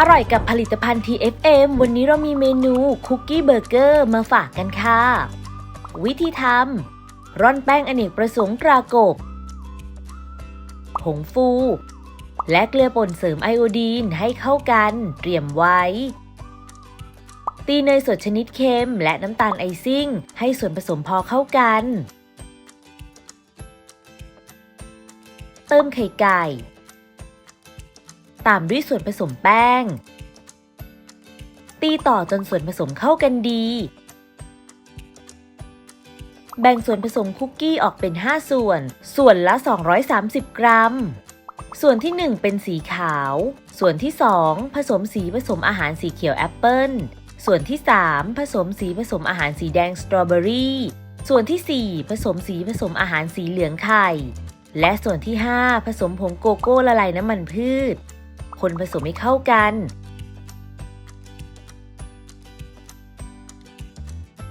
อร่อยกับผลิตภัณฑ์ TFM วันนี้เรามีเมนูคุกกี้เบอร์เกอร์มาฝากกันค่ะ วิธีทำร่อนแป้งอเนกประสงค์ตรากบ ผงฟู และเกลือป่นเสริมไอโอดีนให้เข้ากันเตรียมไว้ ตีเนยสดชนิดเค็มและน้ำตาลไอซิ่ง ให้ส่วนผสมพอเข้ากัน เติมไข่ไก่ ตามด้วยส่วนผสมแป้ง ตีต่อจนส่วนผสมเข้ากันดี แบ่งส่วนผสมคุกกี้ออกเป็น 5 ส่วน ส่วนละ 230 กรัม ส่วนที่ 1 เป็นสีขาว ส่วนที่ 2 ผสมสีผสมอาหารสีเขียวแอปเปิ้ล ส่วนที่ 3 ผสมสีผสมอาหารสีแดงสตรอเบอรี่ส่วนที่ 4 ผสมสีผสมอาหารสีเหลืองไข่ และส่วนที่ 5 ผสมผงโกโก้ละลายน้ำมันพืช คนผสมให้เข้ากัน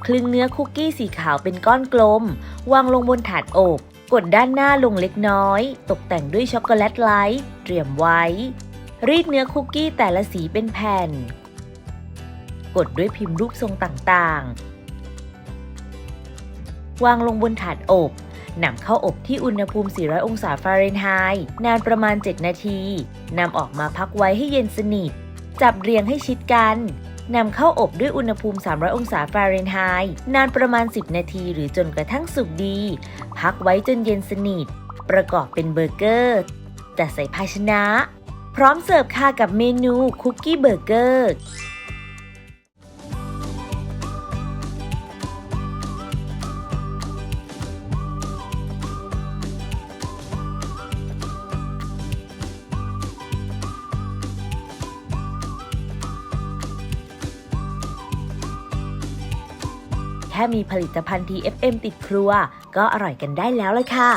คลึงเนื้อคุกกี้สีขาวเป็นก้อนกลม วางลงบนถาดอบ กดด้านหน้าลงเล็กน้อย ตกแต่งด้วยช็อกโกแลตไลท์เตรียมไว้ รีดเนื้อคุกกี้แต่ละสีเป็นแผ่น กดด้วยพิมพ์รูปทรงต่างๆ วางลงบนถาดอบนำเข้าอบที่อุณหภูมิ 400 องศาฟาเรนไฮต์นานประมาณ 7 นาที นำออกมาพักไว้ให้เย็นสนิท จับเรียงให้ชิดกัน นำเข้าอบด้วยอุณหภูมิ 300 องศาฟาเรนไฮต์นานประมาณ 10 นาทีหรือจนกระทั่งสุกดี พักไว้จนเย็นสนิท ประกอบเป็นเบอร์เกอร์จัดใส่ภาชนะ พร้อมเสิร์ฟค่ะกับเมนูคุกกี้เบอร์เกอร์ แค่มีผลิตภัณฑ์ TFM ติดครัว ก็อร่อยกันได้แล้วเลยค่ะ